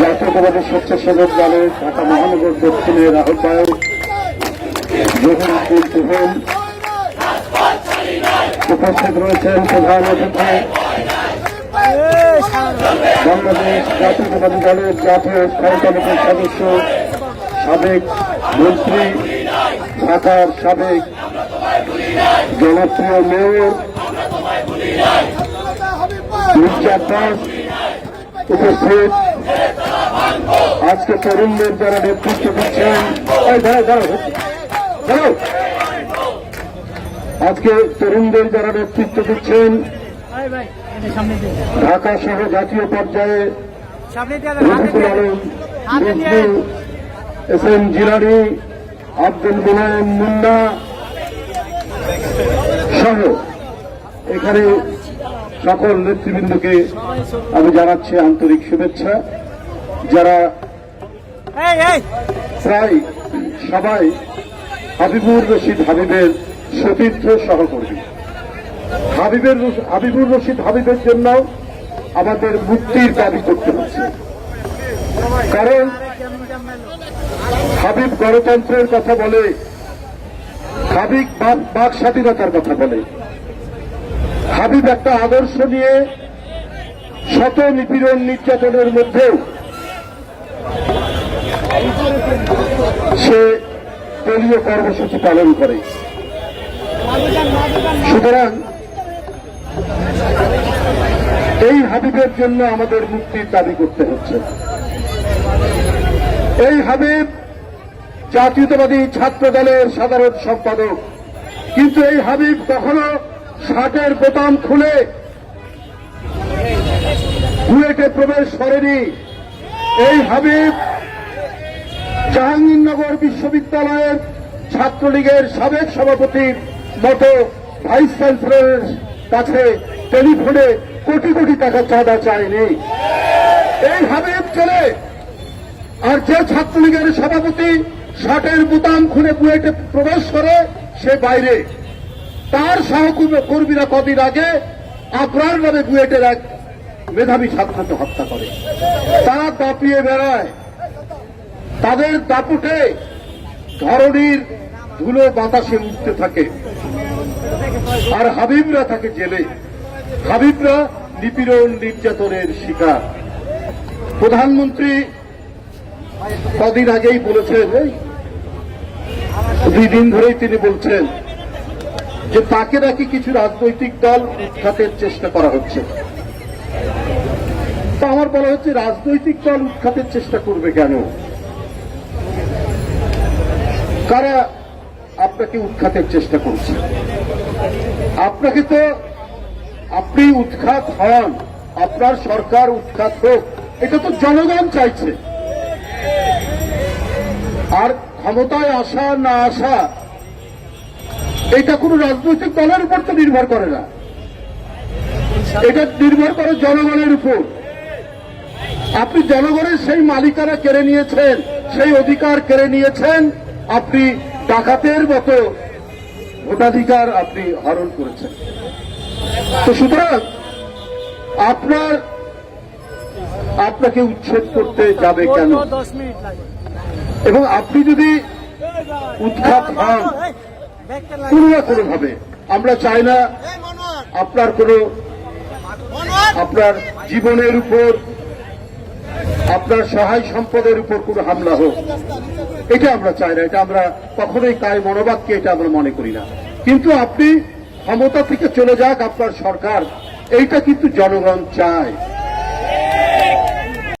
জাতীয়তাবাদী স্বেচ্ছাসেবক দলের ঢাকা মহানগর দক্ষিণের আহ্বায়ক জহুরুদ্দিন তুহিন। উপস্থিত রয়েছেন প্রধান অতিথি। বাংলাদেশ জাতীয়তাবাদী দলের জাতীয় স্থায়ী কমিটির সদস্য, সাবেক মন্ত্রী, ঢাকার সাবেক জনপ্রিয় মেয়র, মির্জা দাস উপস্থিত আজকে তরুণদের যারা নেতৃত্ব দিচ্ছেন আজকে তরুণদের যারা নেতৃত্ব দিচ্ছেন। ঢাকা সহ জাতীয় পর্যায়ে এস এম জিলানি, আব্দুল মুলায়ম মুন্না সহ এখানে সকল নেতৃবৃন্দকে আমি জানাচ্ছি আন্তরিক শুভেচ্ছা। যারা প্রায় সবাই হাবিবুর রশিদ হাবিবের সতীর্থ সহকর্মী। হাবিবের হাবিবুর রশিদ হাবিবের জন্য আমাদের মুক্তির দাবি করতে হচ্ছে। কারণ হাবিব গণতন্ত্রের কথা বলে হাবিব বাক স্বাধীনতার কথা বলে। হাবিব একটা আদর্শ নিয়ে শত নিপীড়ন নির্যাতনের মধ্যেও সে দলীয় কর্মসূচি পালন করে। সুতরাং এই হাবিবের জন্য আমাদের মুক্তির দাবি করতে হচ্ছে। এই হাবিব জাতীয়তাবাদী ছাত্র দলের সাধারণ সম্পাদক, কিন্তু এই হাবিব কখনো শার্টের বোতাম খুলে বুয়েটে প্রবেশ করেনি। এই হাবিব জাহাঙ্গীরনগর বিশ্ববিদ্যালয়ের ছাত্রলীগের সাবেক সভাপতির মতো ভাইস চ্যান্সেলরের কাছে টেলিফোনে কোটি কোটি টাকা চাঁদা চায়নি। এই হাবিব ছেলে আর যে ছাত্রলীগের সভাপতি শার্টের বুতাম খুলে বুয়েটে প্রবেশ করে, সে বাইরে। তার সহকর্মীরা কদিন আগে আগ্রার নামে বুয়েটের এক মেধাবী ছাত্রকে হত্যা করে। তারা দাপিয়ে বেড়ায়। তাদের দাপুটে ধরনীর ধুলো বাতাসে উঠতে থাকে। আর হাবিবরা থাকে জেলে। হাবিবরা নিপীড়ন, নির্যাতনের শিকার। প্রধানমন্ত্রী কদিন আগেই বলেছেন দুই দিন ধরেই তিনি বলছেন যে তাকে নাকি কিছু রাজনৈতিক দল উৎখাতের চেষ্টা করা হচ্ছে। তো আমার বলা হচ্ছে, রাজনৈতিক দল উৎখাতের চেষ্টা করবে কেন? কারা আপনাকে উৎখাতের চেষ্টা করছে? আপনাকে তো আপনি উৎখাত হন, আপনার সরকার উৎখাত হোক, এটা তো জনগণ চাইছে। আর ক্ষমতায় আসা না আসা এটা কোনো রাজনৈতিক দলের উপর তো নির্ভর করে না। এটা নির্ভর করে জনগণের উপর। আপনি জনগণের সেই মালিকানা কেড়ে নিয়েছেন সেই অধিকার কেড়ে নিয়েছেন আপনি ডাকাতের মতো ভোটাধিকার আপনি হরণ করেছেন। তো সুতরাং আপনার আপনাকে উচ্ছেদ করতে যাবে কেন? এবং আপনি যদি উৎখাত হন কোনো না আমরা চাই না আপনার কোনো আপনার জীবনের উপর, আপনার সহায় সম্পদের উপর কোনো হামলা হোক। এটা আমরা চাই না, এটা আমরা কখনোই কায় মনোবাদকে এটা আমরা মনে করি না। কিন্তু আপনি ক্ষমতা থেকে চলে যাক আপনার সরকার, এইটা কিন্তু জনগণ চায়।